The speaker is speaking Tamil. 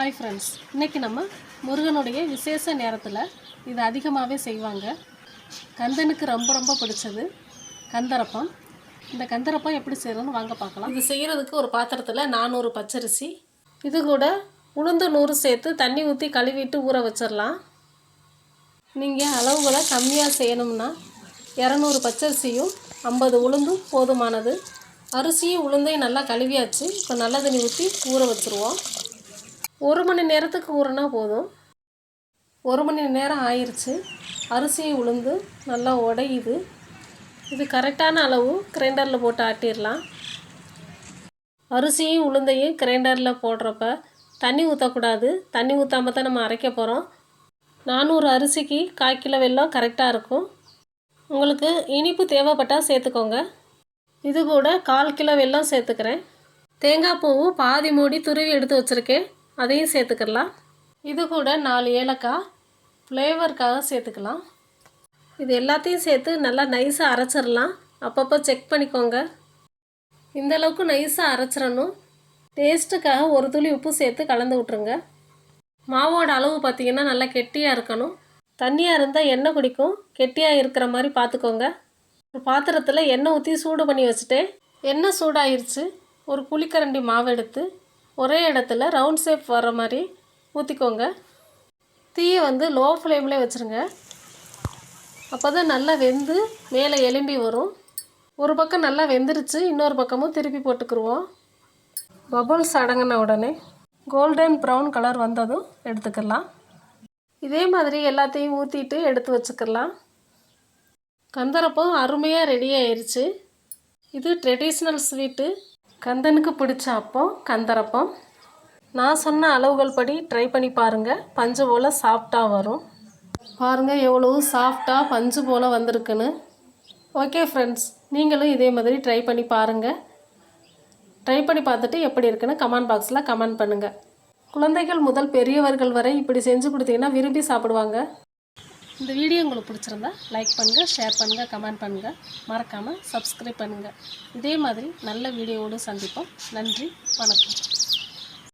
ஹாய் ஃப்ரெண்ட்ஸ் இன்றைக்கி நம்ம முருகனுடைய விசேஷ நேரத்தில் இது அதிகமாகவே செய்வாங்க. கந்தனுக்கு ரொம்ப ரொம்ப பிடிச்சது கந்தரப்பம். இந்த கந்தரப்பம் எப்படி செய்கிறோன்னு வாங்க பார்க்கலாம். இது செய்கிறதுக்கு ஒரு பாத்திரத்தில் நானூறு பச்சரிசி. இது கூட உளுந்து நூறு சேர்த்து தண்ணி ஊற்றி கழுவிட்டு ஊற வச்சிடலாம் நீங்கள் அளவுகளை கம்மியாக செய்யணும்னா இரநூறு பச்சரிசியும் ஐம்பது உளுந்தும் போதுமானது. அரிசியும் உளுந்தையும் நல்லா கழுவியாச்சு. இப்போ நல்ல தண்ணி ஊற்றி ஊற வச்சுருவோம். ஒரு மணி நேரத்துக்கு ஊறுனா போதும். ஒரு மணி நேரம் ஆயிடுச்சு அரிசி உளுந்து நல்லா உடையுது. இது கரெக்டான அளவு கிரைண்டரில் போட்டு ஆட்டிடலாம். அரிசியும் உளுந்தையும் கிரைண்டரில் போடுறப்ப தண்ணி ஊற்றக்கூடாது தண்ணி ஊற்றாம தான் நம்ம அரைக்க போகிறோம் நானூறு அரிசிக்கு கால் கிலோ வெல்லம் கரெக்டாக இருக்கும். உங்களுக்கு இனிப்பு தேவைப்பட்டால் சேர்த்துக்கோங்க. இது கூட கால் கிலோ வெல்லம் சேர்த்துக்கிறேன். தேங்காய் பூவும் பாதி மூடி துருவி எடுத்து வச்சுருக்கேன். அதையும் சேர்த்துக்கலாம் இது கூட நாலு ஏலக்காய். ஃப்ளேவருக்காக சேர்த்துக்கலாம். இது எல்லாத்தையும் சேர்த்து நல்லா நைஸாக அரைச்சிடலாம். அப்பப்போ செக் பண்ணிக்கோங்க. இந்த அளவுக்கு நைஸாக அரைச்சிடணும். டேஸ்ட்டுக்காக ஒரு துளி உப்பு சேர்த்து கலந்து விட்ருங்க மாவோட அளவு பார்த்திங்கன்னா நல்லா கெட்டியாக இருக்கணும். தண்ணியாக இருந்தால் எண்ணெய் குடிக்கும். கெட்டியாக இருக்கிற மாதிரி பார்த்துக்கோங்க. ஒரு பாத்திரத்தில் எண்ணெய் ஊற்றி சூடு பண்ணி வச்சுட்டேன். எண்ணெய் சூடாயிருச்சு. ஒரு புளிக்கரண்டி மாவு எடுத்து ஒரே இடத்துல ரவுண்ட் ஷேப் வர மாதிரி ஊற்றிக்கோங்க தீயை வந்து லோ ஃப்ளேமில் வச்சுருங்க. அப்போ தான் நல்லா வெந்து மேலே எலும்பி வரும். ஒரு பக்கம் நல்லா வெந்துருச்சு இன்னொரு பக்கமும் திருப்பி போட்டுக்குருவோம். பபுள்ஸ் அடங்கின உடனே கோல்டன் ப்ரௌன் கலர் வந்ததும் எடுத்துக்கலாம். இதே மாதிரி எல்லாத்தையும் ஊற்றிட்டு எடுத்து வச்சுக்கலாம். கந்தரப்பம் அருமையாக ரெடி ஆயிடுச்சு இது ட்ரெடிஷ்னல் ஸ்வீட்டு கந்தனுக்கு பிடிச்ச அப்பம் கந்தரப்பம். நான் சொன்ன அளவுகள் படி ட்ரை பண்ணி பாருங்கள் பஞ்சு போல் சாஃப்டாக வரும். பாருங்கள் எவ்வளோ சாஃப்டாக பஞ்சு போல் வந்திருக்குன்னு. ஓகே ஃப்ரெண்ட்ஸ் நீங்களும் இதே மாதிரி ட்ரை பண்ணி பாருங்கள் ட்ரை பண்ணி பார்த்துட்டு எப்படி இருக்குன்னு கமெண்ட் பாக்ஸில் கமெண்ட் பண்ணுங்கள் குழந்தைகள் முதல் பெரியவர்கள் வரை இப்படி செஞ்சு கொடுத்தீங்கன்னா விரும்பி சாப்பிடுவாங்க. இந்த வீடியோ உங்களுக்கு பிடிச்சிருந்தா லைக் பண்ணுங்கள் ஷேர் பண்ணுங்கள் கமெண்ட் பண்ணுங்கள் மறக்காமல் சப்ஸ்கிரைப் பண்ணுங்கள் இதே மாதிரி நல்ல வீடியோவோடு சந்திப்போம். நன்றி வணக்கம்.